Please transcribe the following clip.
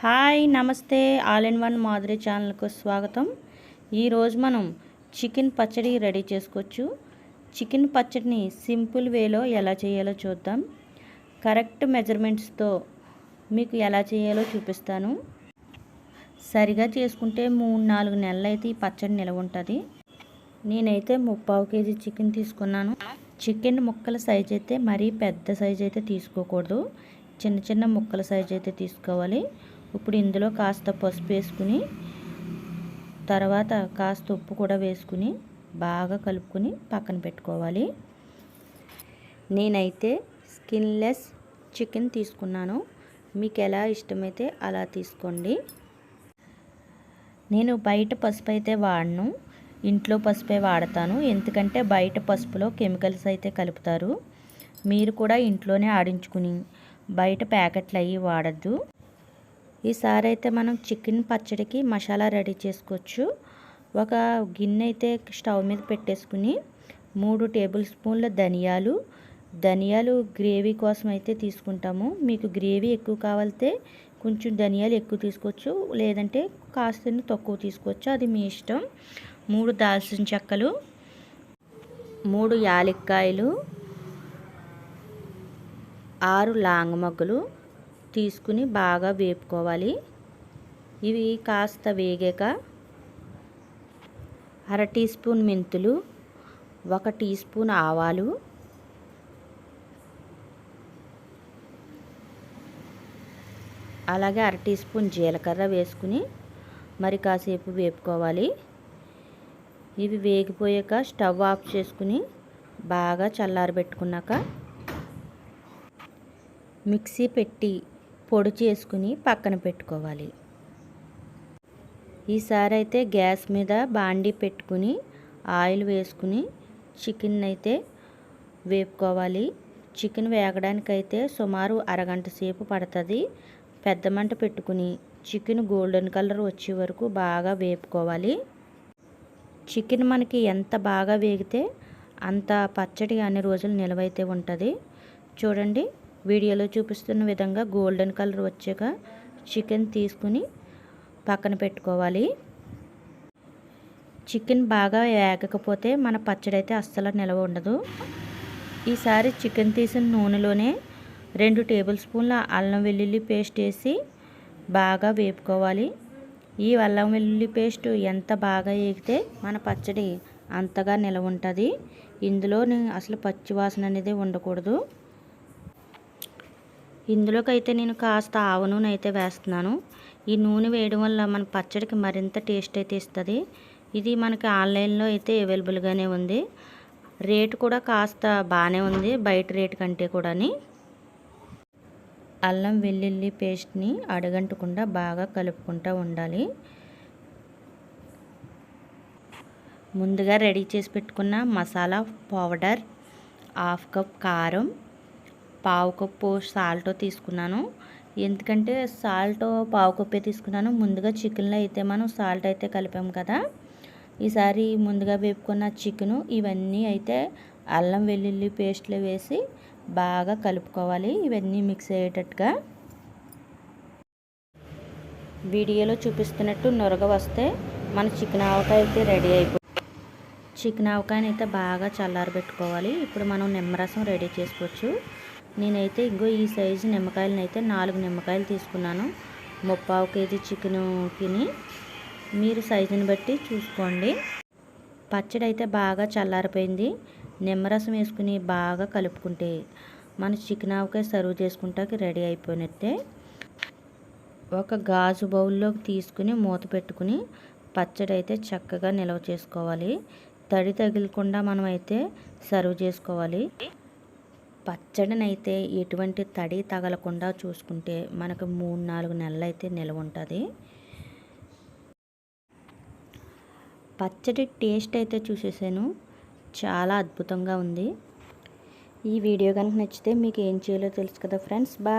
Hi నమస్తే. All in one Madhuri ఛానల్కు స్వాగతం. ఈరోజు మనం చికెన్ పచ్చడి రెడీ చేసుకోవచ్చు. చికెన్ పచ్చడిని సింపుల్ వేలో ఎలా చేయాలో చూద్దాం. కరెక్ట్ మెజర్మెంట్స్తో మీకు ఎలా చేయాలో చూపిస్తాను. సరిగా చేసుకుంటే మూడు నాలుగు నెలలు అయితే ఈ పచ్చడి నిలవ ఉంటుంది. నేనైతే ముప్పావు కేజీ చికెన్ తీసుకున్నాను. చికెన్ ముక్కల సైజ్ అయితే మరీ పెద్ద సైజ్ అయితే తీసుకోకూడదు. చిన్న చిన్న ముక్కల సైజ్ అయితే తీసుకోవాలి. ఇప్పుడు ఇందులో కాస్త పసుపు వేసుకుని తర్వాత కాస్త ఉప్పు కూడా వేసుకుని బాగా కలుపుకొని పక్కన పెట్టుకోవాలి. నేనైతే స్కిన్లెస్ చికెన్ తీసుకున్నాను. మీకు ఎలా ఇష్టమైతే అలా తీసుకోండి. నేను బయట పసుపు అయితే వాడను. ఇంట్లో పసుపే వాడతాను. ఎందుకంటే బయట పసుపులో కెమికల్స్ అయితే కలుపుతారు. మీరు కూడా ఇంట్లోనే ఆడించుకుని బయట ప్యాకెట్లు అవి వాడద్దు. ఈసారి అయితే మనం చికెన్ పచ్చడికి మసాలా రెడీ చేసుకోవచ్చు. ఒక గిన్నె అయితే స్టవ్ మీద పెట్టేసుకుని మూడు టేబుల్ స్పూన్ల ధనియాలు. ధనియాలు గ్రేవీ కోసం అయితే తీసుకుంటాము. మీకు గ్రేవీ ఎక్కువ కావాలితే కొంచెం ధనియాలు ఎక్కువ తీసుకోవచ్చు. లేదంటే కాస్త తక్కువ తీసుకోవచ్చు. అది మీ ఇష్టం. మూడు దాల్చిన చెక్కలు. మూడు యాలక్కాయలు. ఆరు లాంగ్ మొగ్గలు. తీసుకుని బాగా వేపుకోవాలి. ఇవి కాస్త వేగాక అర టీ స్పూన్ మెంతులు ఒక టీ స్పూన్ ఆవాలు అలాగే అర టీ స్పూన్ జీలకర్ర వేసుకుని మరి కాసేపు వేపుకోవాలి. ఇవి వేగిపోయాక స్టవ్ ఆఫ్ చేసుకుని బాగా చల్లారబెట్టుకున్నాక మిక్సీ పెట్టి పొడి చేసుకుని పక్కన పెట్టుకోవాలి. ఈసారి అయితే గ్యాస్ మీద బాండీ పెట్టుకుని ఆయిల్ వేసుకుని చికెన్ అయితే వేపుకోవాలి. చికెన్ వేగడానికి అయితే సుమారు అరగంట సేపు పడుతుంది. పెద్ద మంట పెట్టుకుని చికెన్ గోల్డెన్ కలర్ వచ్చే వరకు బాగా వేపుకోవాలి. చికెన్ మనకి ఎంత బాగా వేగితే అంత పచ్చడి అన్ని రోజులు నిలవైతే ఉంటుంది. చూడండి. వీడియోలో చూపిస్తున్న విధంగా గోల్డెన్ కలర్ వచ్చాక చికెన్ తీసుకుని పక్కన పెట్టుకోవాలి. చికెన్ బాగా వేగకపోతే మన పచ్చడి అయితే అస్సలు నిలవ ఉండదు. ఈసారి చికెన్ తీసిన నూనెలోనే రెండు టేబుల్ స్పూన్ల అల్లం వెల్లుల్లి పేస్ట్ వేసి బాగా వేపుకోవాలి. ఈ అల్లం వెల్లుల్లి పేస్ట్ ఎంత బాగా వేగితే మన పచ్చడి అంతగా నిలవ ఉంటుంది. ఇందులో అసలు పచ్చివాసన అనేది ఉండకూడదు. ఇందులోకైతే నేను కాస్త ఆవ నూనె అయితే వేస్తున్నాను. ఈ నూనె వేయడం వల్ల మన పచ్చడికి మరింత టేస్ట్ అయితే ఇస్తుంది. ఇది మనకి ఆన్లైన్లో అయితే అవైలబుల్గానే ఉంది. రేటు కూడా కాస్త బాగానే ఉంది బయట రేటు కంటే కూడాని. అల్లం వెల్లుల్లి పేస్ట్ని అడగంటకుండా బాగా కలుపుకుంటూ ఉండాలి. ముందుగా రెడీ చేసి పెట్టుకున్న మసాలా పౌడర్ హాఫ్ కప్ కారం పావు కప్పు సాల్ట్ తీసుకున్నాను. ఎందుకంటే సాల్ట్ పావు కప్పే తీసుకున్నాను. ముందుగా చికెన్లో అయితే మనం సాల్ట్ అయితే కలిపాము కదా. ఈసారి ముందుగా వేపుకున్న చికెను ఇవన్నీ అయితే అల్లం వెల్లుల్లి పేస్ట్లో వేసి బాగా కలుపుకోవాలి. ఇవన్నీ మిక్స్ అయ్యేటట్టుగా. వీడియోలో చూపిస్తున్నట్టు నొరగ వస్తే మన చికెన్ ఆవకాయ అయితే రెడీ అయిపోయింది చికెన్ ఆవకాయని అయితే బాగా చల్లారబెట్టుకోవాలి. ఇప్పుడు మనం నిమ్మరసం రెడీ చేసుకోవచ్చు. నేనైతే ఇంకో ఈ సైజు నిమ్మకాయలను అయితే నాలుగు నిమ్మకాయలు తీసుకున్నాను. ముప్పావు కేజీ చికెన్కిని మీరు సైజుని బట్టి చూసుకోండి. పచ్చడి అయితే బాగా చల్లారిపోయింది. నిమ్మరసం వేసుకుని బాగా కలుపుకుంటే మన చికెన్ ఆవకాయ సర్వ్ చేసుకుంటాకి రెడీ అయిపోయినట్టే. ఒక గాజు బౌల్లోకి తీసుకుని మూత పెట్టుకుని పచ్చడి అయితే చక్కగా నిల్వ చేసుకోవాలి. తడి తగిలకుండా మనం అయితే సర్వ్ చేసుకోవాలి. పచ్చడినైతే ఎటువంటి తడి తగలకుండా చూసుకుంటే మనకు మూడు నాలుగు నెలలు అయితే నిల్వ ఉంటుంది. పచ్చడి టేస్ట్ అయితే చూసేసాను. చాలా అద్భుతంగా ఉంది. ఈ వీడియో కనుక నచ్చితే మీకు ఏం చేయాలో తెలుసు కదా ఫ్రెండ్స్. బాయ్.